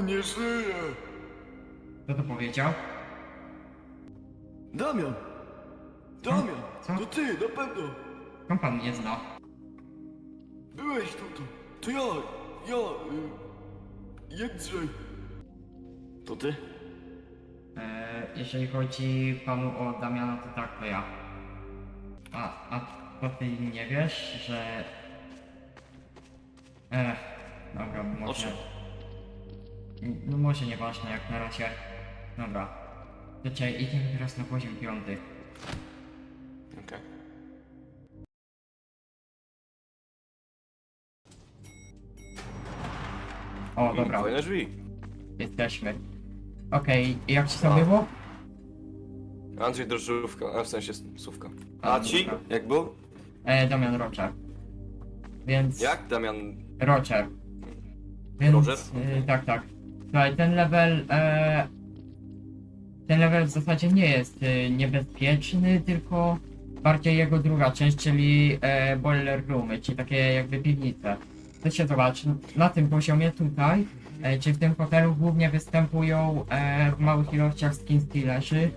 On nie żyje! Kto to powiedział? Damian! Damian! Co? To ty, na pewno! Skąd pan mnie zna? Byłeś tu, to, to ja, ja, y, Jędrzej. To ty? E, jeżeli chodzi panu o Damiana, to tak, to ja. A, a to ty nie wiesz, że... Ech, dobra, może... czym? No może nieważne, jak na razie. Dobra. Czekaj, idziemy teraz na poziom piąty. Okej. O, dobra, Fajne drzwi. jesteśmy. Okej, jak ci to A. było? Andrzej Drożdżówka, a w sensie Słówka. A, ci? dobra. Jak był? E, Damian Rocher. Więc... Jak? Damian... Roger. Więc, Roger? y, tak, tak. Słuchaj, ten level, e, ten level w zasadzie nie jest y, niebezpieczny, tylko bardziej jego druga część, czyli e, boiler roomy, czyli takie jakby piwnice. To się zobacz, na tym poziomie tutaj, e, czy w tym hotelu głównie występują e, w małych ilościach skin stealerzy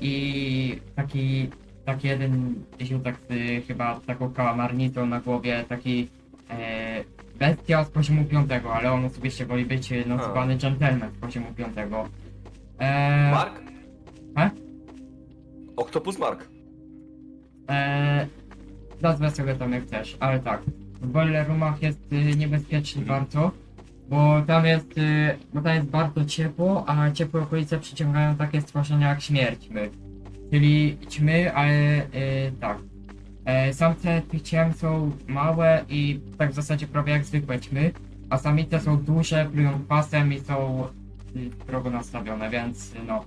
i taki, taki jeden ziutek z chyba taką kałamarnicą na głowie, taki e, bestia z poziomu 5, ale on osobiście woli być e, nazywany gentleman z poziomu 5. E, Mark? E? Octopus Mark. e, nazwę sobie tam jak chcesz, ale tak. W boiler roomach jest y, niebezpieczny bardzo, bo tam jest, y, bo tam jest bardzo ciepło, a ciepłe okolice przyciągają takie stworzenia jak śmierćmy. Czyli ćmy, ale y, tak. E, samce tych ciem są małe i tak w zasadzie prawie jak zwykłe ćmy, a samice są duże, plują pasem i są y, strogo nastawione, więc no.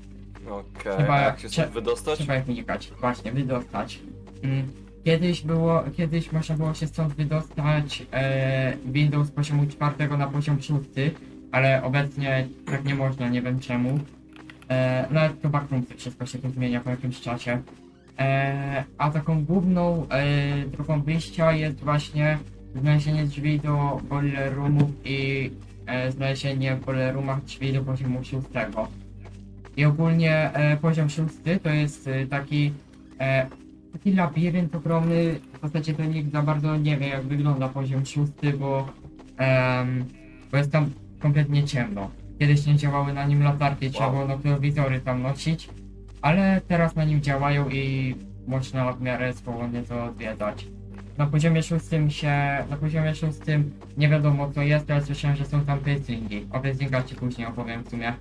Okej, Trzeba- a jak się stąd wydostać? Trzeba ich unikać. Właśnie, wydostać. Mm. Kiedyś było, kiedyś można było się stąd wydostać e, Windows z poziomu czwartego na poziom szósty, ale obecnie tak nie można, nie wiem czemu. E, nawet to backroomsy wszystko się tu zmienia po jakimś czasie. E, a taką główną e, drogą wyjścia jest właśnie znalezienie drzwi do boiler roomów i e, znalezienie w boiler roomach drzwi do poziomu szóstego. I ogólnie e, poziom szósty to jest e, taki e, taki labirynt ogromny. W zasadzie to nikt za bardzo nie wie jak wygląda poziom szósty, bo, em, bo jest tam kompletnie ciemno. Kiedyś nie działały na nim latarki, trzeba było noktowizory tam nosić, ale teraz na nim działają i można w miarę swobodnie to odwiedzać. Na poziomie szóstym się, na poziomie szóstym nie wiadomo co jest, ale słyszałem, że są tam pacyngi. O pacingach ci później opowiem w sumie.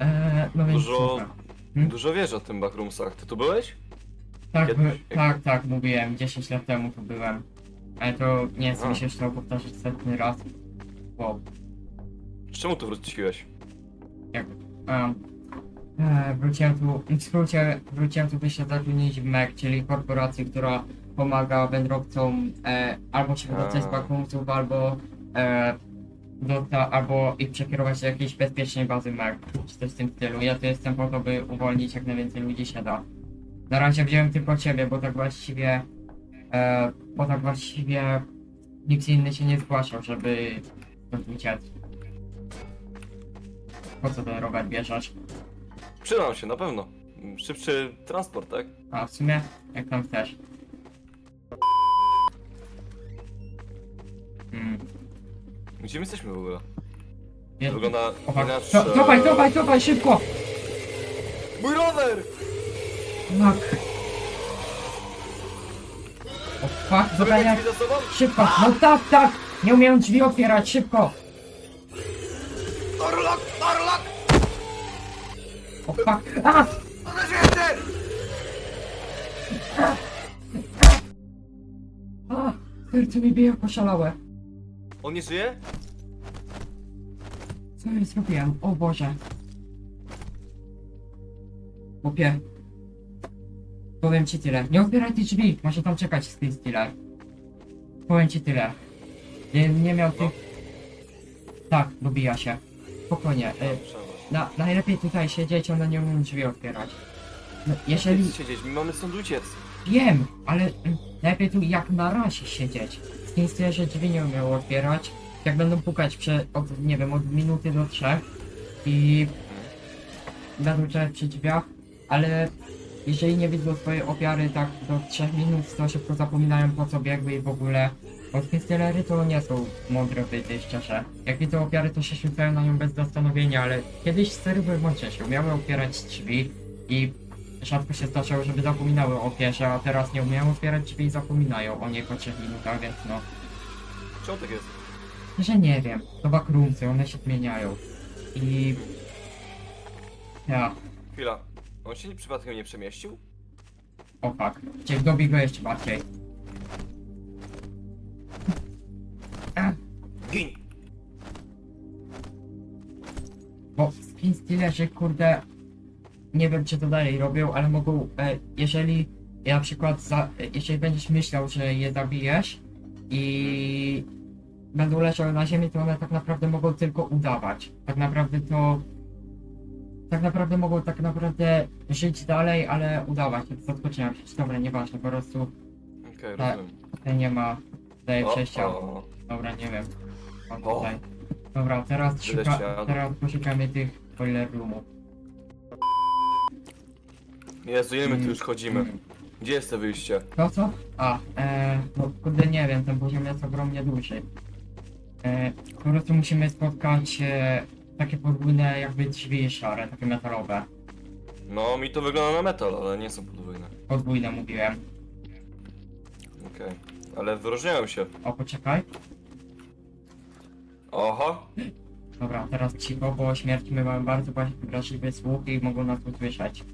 Eee, no więc Dużo- super. Hmm? Dużo wiesz o tym backroomsach. Ty tu byłeś? Tak, Kiedyś? by, tak, tak, mówiłem, 10 lat temu tu byłem. Ale to nie chcę mi się jeszcze powtarzać setny raz. Czemu tu wróciłeś? jak um, e, wróciłem tu, w skrócie wróciłem tu by się zatrudnić w MEC, czyli korporacji, która pomaga wędrowcom e, albo się wydostać z A. backroomsów, albo e, dosta, albo ich przekierować do jakiejś bezpiecznej bazy MEC, czy coś w tym stylu. Ja tu jestem po to, by uwolnić jak najwięcej ludzi się da. Na razie wziąłem tylko ciebie, bo tak właściwie e, bo tak właściwie nikt inny się nie zgłaszał, żeby stąd uciec. Po co ten rower bierzesz? Przydam się, na pewno. Szybszy transport, tak? A w sumie, jak tam chcesz. Hmm. Gdzie my jesteśmy w ogóle? Jest... Wygląda inaczej. Co- Cofaj, cofaj, cofaj, szybko! Mój rower! Fuck. O fuck, Zamykaj zadania... drzwi za sobą? Szybko, no tak, tak! Nie umiem drzwi otwierać, szybko! O fuck, a! A! Serce mi bije jak oszalałe. On nie żyje? Co ja zrobiłem? O Boże. Chłopie. Powiem ci tyle. Nie otwieraj tych drzwi. Może tam czekać z tym style. Powiem ci tyle. Nie, nie miał tych... Tak, dobija się. Spokojnie. Y. na, najlepiej tutaj siedzieć, one nie umiem drzwi otwierać. No, jeżeli... Siedzieć, my mamy stąd uciec. Wiem, ale najlepiej tu jak na razie siedzieć. Z tym że drzwi nie umiał otwierać. jak będą pukać prze, od, nie wiem, od minuty do trzech i będą czekać przy drzwiach, ale jeżeli nie widzą swojej ofiary tak do trzech minut, to szybko zapominają po co biegły i w ogóle. Bo skillery to nie są mądre byty, szczerze. Jak widzą ofiary, to się rzucają na nią bez zastanowienia, ale kiedyś stery były mądrzejsze, umiały otwierać drzwi i rzadko się zdarzało, żeby zapominały o ofierze, a teraz nie umieją otwierać drzwi i zapominają o niej po trzech minutach, więc no. Czemu tak jest? Że nie wiem, to backroomsy, one się zmieniają. I... Ja, Chwila. On się przypadkiem nie przemieścił? o fuck. Cię dobi go jeszcze bardziej. Gin! bo skin stealerzy, kurde... Nie wiem, czy to dalej robią, ale mogą... E, jeżeli na przykład za, e, jeżeli będziesz myślał, że je zabijesz i będą leżały na ziemi, to one tak naprawdę mogą tylko udawać. Tak naprawdę to... Tak naprawdę mogą tak naprawdę żyć dalej, ale udawać. Zaskoczyłem się. Dobra, nieważne, po prostu Okej, Tak. rozumiem. tutaj nie ma tutaj O, przejścia. o, Dobra, nie wiem. O. tutaj. Dobra, teraz, Tyle szuka, teraz poszukamy tych boiler roomów. Jezu, ile my tu już chodzimy? Gdzie jest to wyjście? To co? A, e, no kurde nie wiem, ten poziom jest ogromnie duży. E, po prostu musimy spotkać e, takie podwójne jakby drzwi szare, takie metalowe. No, mi to wygląda na metal, ale nie są podwójne. Podwójne mówiłem. Okej. Ale wyróżniają się. O, poczekaj. Oho! Dobra, teraz cicho, bo śmierć my mamy bardzo wrażliwy słuch i mogą nas usłyszeć.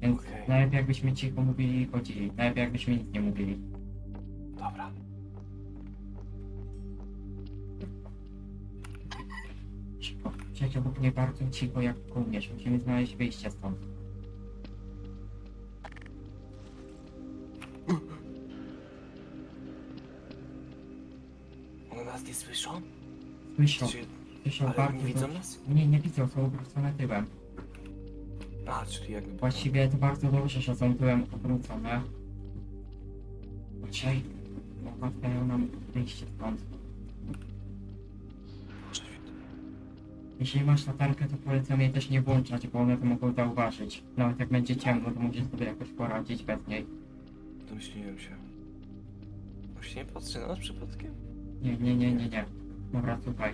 Więc Okej. najlepiej jakbyśmy cicho mówili i chodzili. Najlepiej jakbyśmy nic nie mówili. Dobra. Cicho. Siedź obok mnie bardzo cicho jak kołnierz. Musimy znaleźć wyjście stąd. One nas nie słyszą? Słyszą, Czy... słyszą Ale bardzo nie widzą dobrze. nas? Nie, nie widzą, są obrócone tyłem. A, czyli jakby... Właściwie to bardzo dobrze, że są tyłem obrócone. Dzisiaj ułatwiają nam wyjście stąd. Jeśli masz latarkę, to polecam jej też nie włączać, bo one to mogą zauważyć. Nawet jak będzie ciemno, to musisz sobie jakoś poradzić bez niej. Domyśliłem się. Się nie patrzy na nas przypadkiem? Nie, nie, nie, nie, nie. Dobra, słuchaj.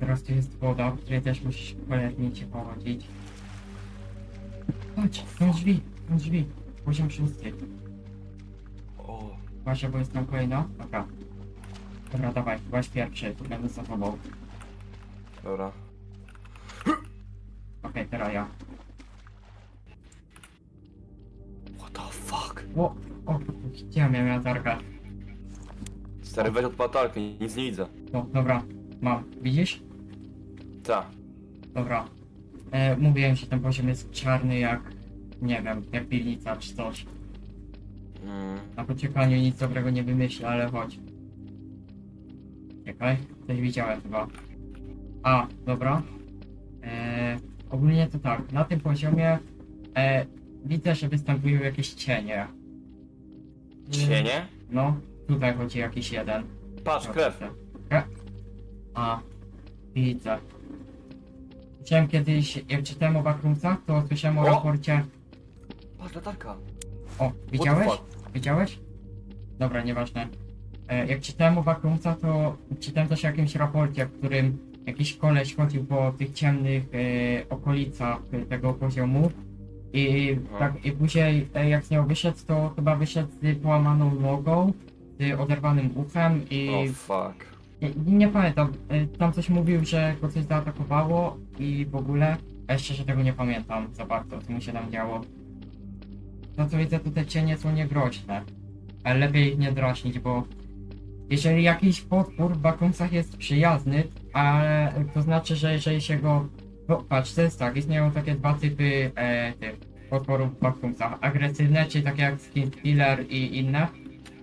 Teraz tu jest woda, w której też musisz cholernie się pochodzić. Chodź, są drzwi, są drzwi. Poziom szósty. O, Właśnie, bo jest tam kolejna. Dobra. Dobra, dawaj, byłaś pierwszy, tu będę za tobą. dobra. Okej, teraz ja. What the fuck? O, o, gdzie ja miałem latarkę? Stary, weź od patalki, nic nie widzę. No, dobra, mam. Widzisz? Ta. Dobra. E, mówiłem, że ten poziom jest czarny jak, nie wiem, jak piwnica czy coś. Mm. Na pociekaniu nic dobrego nie wymyślę, ale chodź. Czekaj, coś widziałem chyba. A, dobra. E, ogólnie to tak, na tym poziomie e, widzę, że występują jakieś cienie. Cienie? No, tutaj chodzi jakiś jeden. Patrz, krew. Krew? A, widzę. Słyszałem kiedyś, jak czytałem o backroomsach, to słyszałem o O! raporcie... Patrz, latarka. O, widziałeś? What the fuck? Widziałeś? Dobra, nieważne. E, jak czytałem o backroomsach, to czytałem też o jakimś raporcie, w którym jakiś koleś chodził po tych ciemnych e, okolicach e, tego poziomu i, No. tak, i później e, jak z niego wyszedł, to chyba wyszedł z połamaną nogą, z oderwanym uchem i O, fuck. nie, nie pamiętam, e, tam coś mówił, że go coś zaatakowało i w ogóle, a szczerze tego nie pamiętam za bardzo, co mu się tam działo. No co widzę, to te cienie są niegroźne, ale lepiej ich nie drażnić, bo jeżeli jakiś potwór w bakunsach jest przyjazny, ale to znaczy, że jeżeli się go... Bo patrz, to jest tak, istnieją takie dwa typy e, tych potworów w bakunsach. Agresywne, czyli takie jak Skin Killer i inne.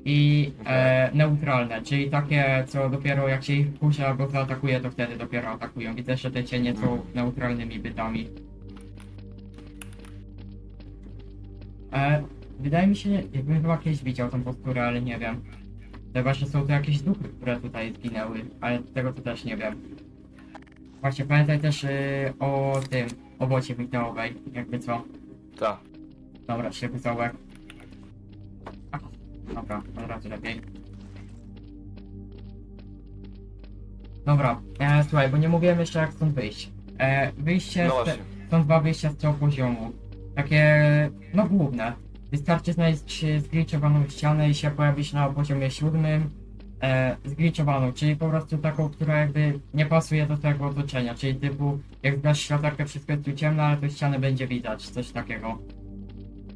I e, neutralne, czyli takie, co dopiero jak się ich wkurzy albo zaatakuje, to wtedy dopiero atakują. Widzę, że te cienie są Mhm. neutralnymi bytami. E, wydaje mi się, jakbym chyba kiedyś widział tą posturę, ale nie wiem. Chyba, że są to jakieś duchy, które tutaj zginęły, ale tego to też nie wiem. Właśnie pamiętaj też yy, o tym, o bocie wideo,wej jakby co. Ta. Dobra, się wyzałek. Dobra, od razu lepiej. Dobra, e, słuchaj, bo nie mówiłem jeszcze jak stąd wyjść. E, wyjście, No z te, właśnie. są dwa wyjścia z tego poziomu. Takie, no główne. Wystarczy znaleźć e, zgliczowaną ścianę i się pojawić na poziomie siódmym. E, zgliczowaną, czyli po prostu taką, która jakby nie pasuje do tego otoczenia, czyli typu jak zgasz światełkę, wszystko jest tu ciemno, ale to ścianę będzie widać, coś takiego.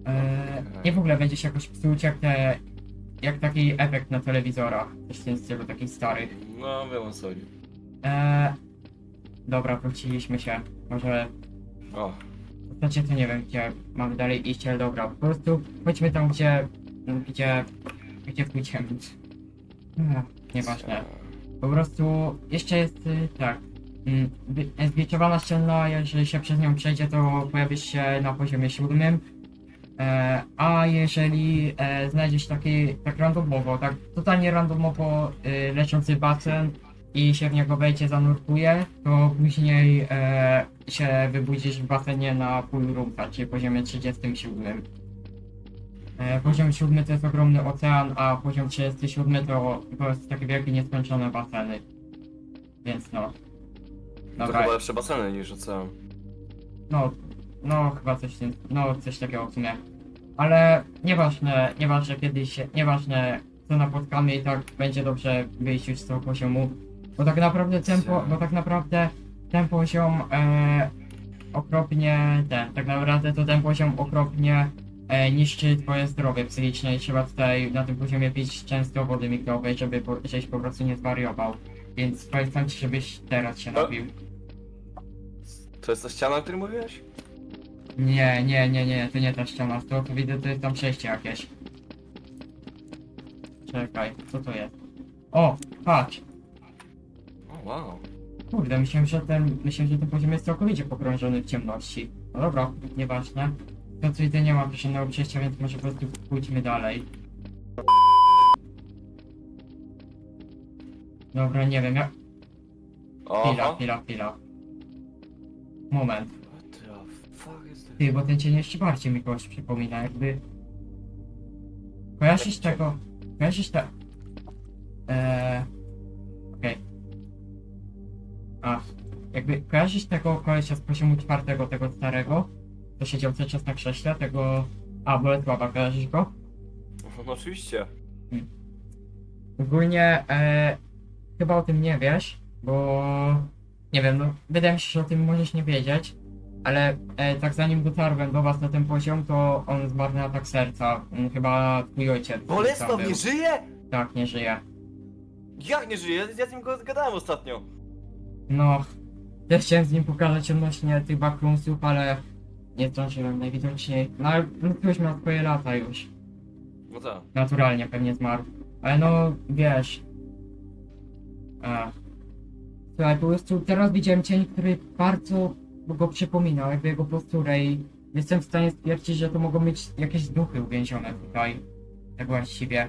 E, nie w ogóle będzie się jakoś psuć jak te, jak taki efekt na telewizorach, coś w tym stylu, takich starych. No, wiem o co chodzi. E, dobra, wróciliśmy się, może O, w zasadzie to nie wiem, gdzie mamy dalej iść, ale dobra, po prostu chodźmy tam, gdzie, gdzie, gdzie pójdziemy. Ech, Nieważne. Po prostu jeszcze jest y, tak. mm, wy- Zgliczowana ściana, jeżeli się przez nią przejdzie, to pojawi się na poziomie siódmym. E, a jeżeli e, znajdziesz taki, tak randomowo, tak totalnie randomowo y, leciący basen i się w niego wejdzie, zanurkuje, to później e, się wybudzisz w basenie na pół rumpa, czyli poziomie 37. E, poziom 7 to jest ogromny ocean, a poziom 37 to, to jest takie wielkie nieskończone baseny. Więc no. to Dobra, chyba lepsze baseny niż ocean. no, no chyba coś no coś takiego w sumie. Ale nieważne, nieważne kiedy się, nieważne co napotkamy i tak będzie dobrze wyjść już z tego poziomu. Bo tak naprawdę ten, po, bo tak naprawdę ten poziom e, okropnie, ten, tak naprawdę to ten poziom okropnie e, niszczy twoje zdrowie psychiczne i trzeba tutaj na tym poziomie pić często wody mikrowej, żeby po, żebyś po prostu nie zwariował. Więc polecam ci, żebyś teraz się No. napił. To jest ta ściana, o której mówiłeś? Nie, nie, nie, nie, to nie ta ściana, to, to widzę, to jest tam przejście jakieś. Czekaj, co to jest? O, patrz! O, wow. Kurde, myślałem, że ten, myślałem, że ten poziom jest całkowicie pogrążony w ciemności. No dobra, nieważne. To co widzę nie ma żadnego przejścia, więc może po prostu pójdźmy dalej. Dobra, nie wiem, ja... Chwila, Oho. chwila, chwila. Moment. Ty, bo ten cień jeszcze bardziej mi kogoś przypomina, jakby... Kojarzysz tego... Kojarzysz te... Eee... Okej. A, jakby kojarzysz tego kolesia z poziomu czwartego, tego starego? Co siedział cały czas na krześle, tego... A, Bolesława, kojarzysz go? No oczywiście. Ogólnie, e, chyba o tym nie wiesz, bo nie wiem, no wydaje mi się, że o tym możesz nie wiedzieć, ale e, tak zanim dotarłem do was na ten poziom, to on zmarł na atak serca. Mm, Chyba twój ojciec. Bolesław nie żyje? Tak, nie żyje. Jak nie żyje? Ja z nim go gadałem ostatnio. No, też chciałem z nim pokazać odnośnie tych backroomsów, ale nie zdążyłem najwidoczniej. No ale ktoś miał swoje lata już. No tak. naturalnie pewnie zmarł. Ale no, wiesz. A. Słuchaj, po prostu teraz widziałem cień, który bardzo go przypominał, jakby jego posturę i jestem w stanie stwierdzić, że to mogą być jakieś duchy uwięzione tutaj. Tak właściwie.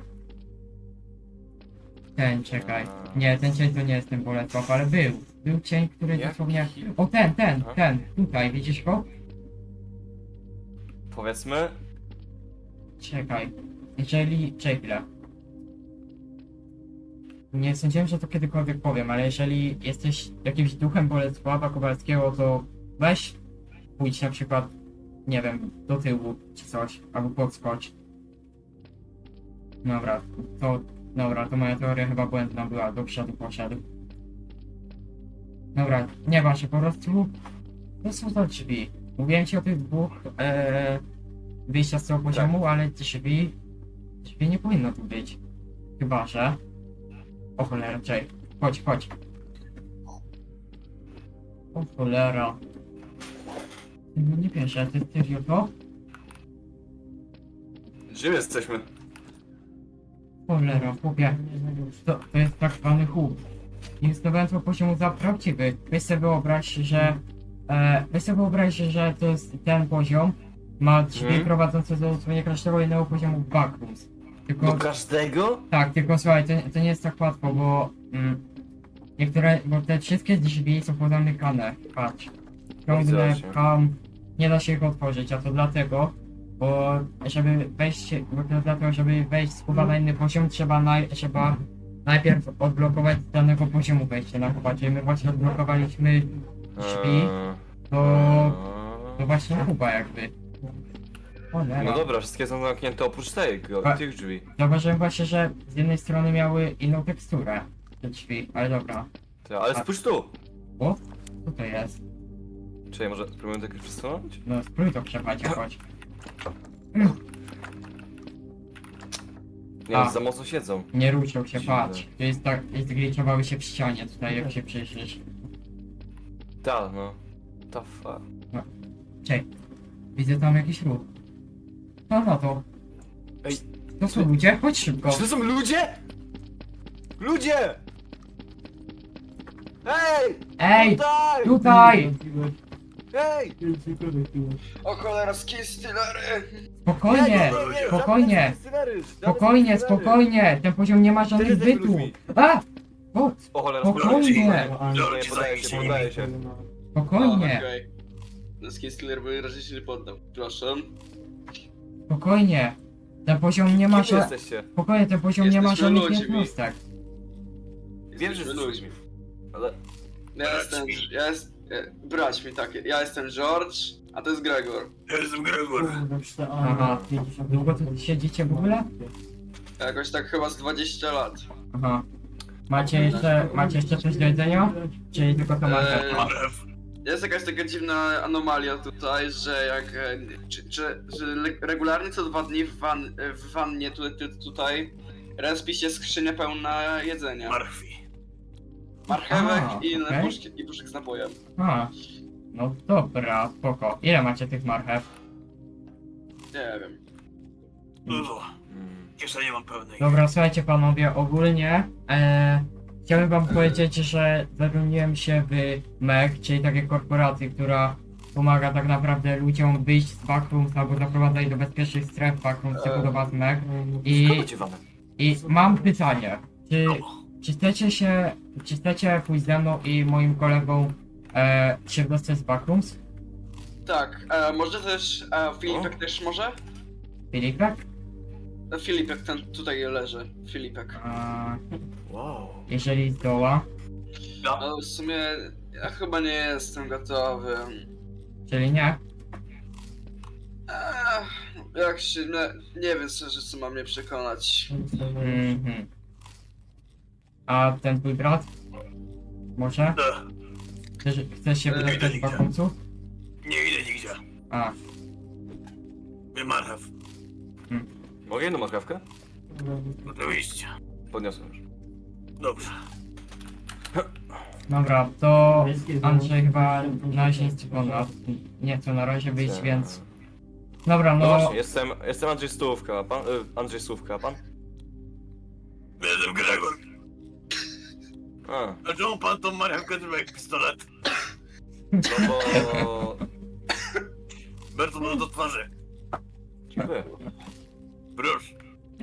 Ten, czekaj. Nie, ten cień to nie jest ten ale był. Był cień, który Jaki? dosłownie... O, ten, ten, Aha. ten, tutaj, widzisz go? Powiedzmy. Czekaj. Jeżeli. Czekaj chwilę. Nie sądziłem, że to kiedykolwiek powiem, ale jeżeli jesteś jakimś duchem Bolesława Kowalskiego, to weź pójdź na przykład, nie wiem, do tyłu czy coś, albo podskocz. Dobra, to. Dobra, to moja teoria chyba błędna była, do przodu poszedł. Dobra, nie ma się po prostu. To są to drzwi. Mówiłem ci o tych dwóch e, wyjścia z tego poziomu, ale drzwi. Drzwi nie powinno tu być. Chyba, że. O cholera, czekaj. Chodź, chodź. O cholera. No nie wiesz, a ty serio to? Gdzie my jesteśmy? Cholera, chłopie. To, to jest tak zwany hub. Nie zdawałem tego poziomu za prawdziwy. Weź sobie wyobraź, że... E, weź sobie wyobraź, że to jest ten poziom. Ma drzwi Mhm. prowadzące do zupełnie każdego innego poziomu backrooms. Tylko, Do każdego? tak, tylko słuchaj, to, to nie jest tak łatwo, bo mm, niektóre, bo te wszystkie drzwi są pozamykane, patrz. Ciągle Widzę właśnie. tam nie da się ich otworzyć, a to dlatego, bo żeby wejść, bo dlatego, żeby wejść z kuba na inny poziom, trzeba, naj, trzeba najpierw odblokować z danego poziomu wejście na kuba, czyli my właśnie odblokowaliśmy drzwi, to, to właśnie kuba jakby. O, No dobra, wszystkie są zamknięte oprócz tego, A- tych drzwi. Zauważyłem właśnie, że z jednej strony miały inną teksturę te drzwi, ale dobra. Ty, ale spójrz tu! Co to jest? Czy może spróbujemy to jakoś przesunąć? No spróbuj to przepadzie, chodź. Nie, A. za mocno siedzą. Nie ruszał się, Dziwne. patrz. To jest tak, jest glitchowały się w ścianie tutaj, jak się przyjrzysz. Ta, no. Ta fa. Czekaj, widzę tam jakiś ruch. No no to. Ej, To są ludzie? Chodź szybko. Czy to są ludzie? Ludzie! Hej! Ej! Tutaj! Tutaj! Hej! O cholera, skistillery! Spokojnie! Spokojnie! Spokojnie, spokojnie! Ten poziom nie ma żadnych Tyle bytów! A! O, O cholera, Spokojnie! Podaję, podaję się, podaję się. spokojnie! Okej. By raczej się nie poddał. Proszę. Spokojnie! Ten poziom nie ma Kim wy ża- jesteście? Spokojnie, ten poziom nie ma Jesteśmy żadnych ludźmi. jednostek. Wiem, że Jesteśmy ludźmi. ludźmi. Ale... Ja jestem... Ja jest... e, Brać mi takie. Ja jestem George, a to jest Gregor. Ja jestem Gregor. Aha. Długo tu siedzicie w ogóle? Jakoś tak chyba z 20 lat. Aha. Macie jeszcze, macie jeszcze coś do jedzenia? Czy tylko to macie? Eee. Jest jakaś taka dziwna anomalia tutaj, że jak... e, Czy, czy, że le- regularnie co dwa dni w, wan, w wannie tu, tu, tutaj respi się skrzynia pełna jedzenia. Marchwi. Marchewek A, i, okej. puszki, i puszek z napojem. A. No dobra, spoko. Ile macie tych marchew? Nie wiem. Dużo. Mm. Kieszenie mam pełnej. Dobra, słuchajcie panowie, ogólnie e, chciałbym wam powiedzieć, że zatrudniłem się w MEG, czyli takiej korporacji, która pomaga tak naprawdę ludziom wyjść z backrooms albo zaprowadzać do bezpiecznych stref backrooms, typu do was MEG. I, Skąd macie wanę? I mam pytanie, czy, czy chcecie się, czy chcecie pójść ze mną i moim kolegą e, się dostać z backrooms? Tak, e, może też e, Filipek też może? Filipek? E, Filipek ten tutaj leży. Filipek. A, Wow. jeżeli zdoła. No w sumie ja chyba nie jestem gotowy. czyli nie? Ech, jak się. Nie, nie wiem szczerze co mam mnie przekonać. Mhm. A ten twój brat? Może? Da. Chcesz, chcesz się z idę, idę. backrumsów? Nie idę nigdzie. A, Nie marchew. Mogę jedną marchewkę? Oczywiście. Podniosłem już. Dobrze. dobra, to Andrzej chyba na razie po nas. Nie chce na razie wyjść, więc... Dobra, No no... właśnie, jestem, jestem Andrzej Stówka, a pan? Y, Andrzej Stówka, a pan? Jestem Gregor. A, A czemu pan tą marchewkę trzyma jak pistolet? no bo... Bardzo mu do twarzy. Dziękuję. Proszę.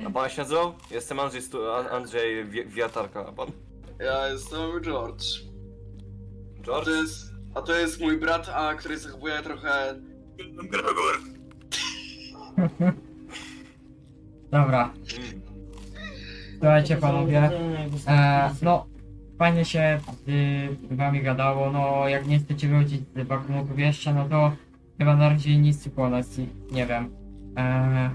A pan się nazywał? Jestem Andrzej Stu... A- Andrzej Wi- Wiatarka, a pan? Ja jestem George. A George? to jest. A to jest mój brat, a który zachowuje trochę. Jestem Gregor. Dobra, Mm. słuchajcie panowie. E, no, fajnie się z wami gadało, no jak nie chcecie wrócić z bakrumów jeszcze, no to chyba na razie nic po nas, nie wiem. E,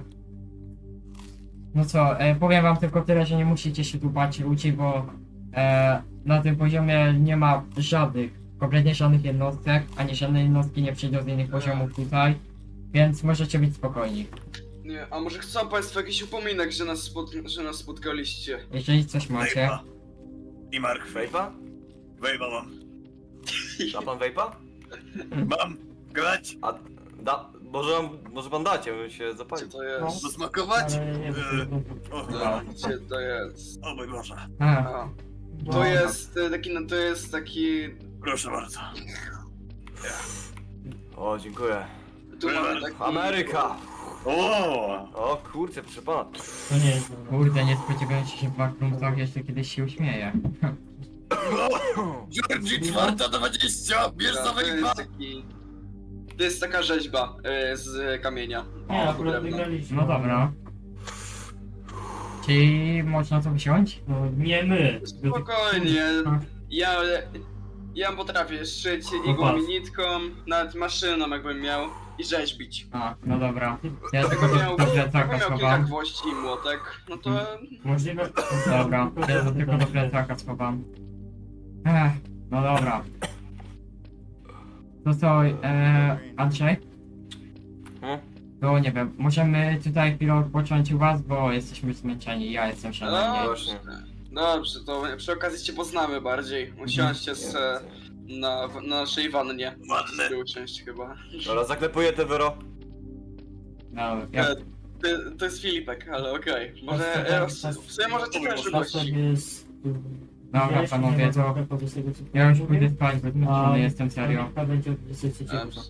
no co, e, powiem wam tylko tyle, że nie musicie się tu bać ludzi, bo e, na tym poziomie nie ma żadnych, kompletnie żadnych jednostek, ani żadne jednostki nie przyjdą z innych poziomów tutaj, więc możecie być spokojni. Nie, a może chcą Państwo jakiś upominek, że nas, spot... że nas spotkaliście? Jeżeli coś macie. I marchwi. Wejpa? Wejpa mam. Da pan wejpa? Mam. Grać. A... Da... Może, może pan dacie, bym się Gdzie zapalił. to jest? Dosmakować? E, o, No, Gdzie to jest? o mój Boże. a, A. To jest e, taki, no to jest taki... Proszę bardzo. O, dziękuję. Tu mamy taki... Ameryka! O! O kurczę, proszę pana. To nie jest. Kurde, nie spodziewałem się, że w backroomsach jeszcze kiedyś się uśmieje. Georgie czwarta dwadzieścia, bierz za To wejwa! jest taki... To jest taka rzeźba y, z kamienia. Nie, akurat drewna. wygraliśmy. No dobra. Czyli można to wziąć? No, nie my. Spokojnie. Ja, ja potrafię szyć igłą patrz. i nitką, nawet maszyną jakbym miał i rzeźbić. A, no dobra. Ja tylko Jakbym do, miał, do plecaka miał kilka schowam. gwoździ i młotek, no to Możliwe. Dobra, ja to tylko do plecaka schowam. Ech, no dobra. To co, e, Andrzej? Hmm? To nie wiem, możemy tutaj chwilę odpocząć u was, bo jesteśmy zmęczeni, ja jestem no, szalony. właśnie. dobrze, to przy okazji cię poznamy bardziej. Usiądźcie z, e, na, w- na naszej wannie. Ładne. Ty usiąść chyba. Dobra, zaklepuję te wyro. No, ja, E, to, to jest Filipek, ale okej. Może, e, patrz, w patrz. w sumie możecie też Nastaw gości. jest... Dobra, Wiesz, panowie, to ja już pójdę spać, bo zmęczony jestem serio. Będzie od 23 Dobrze.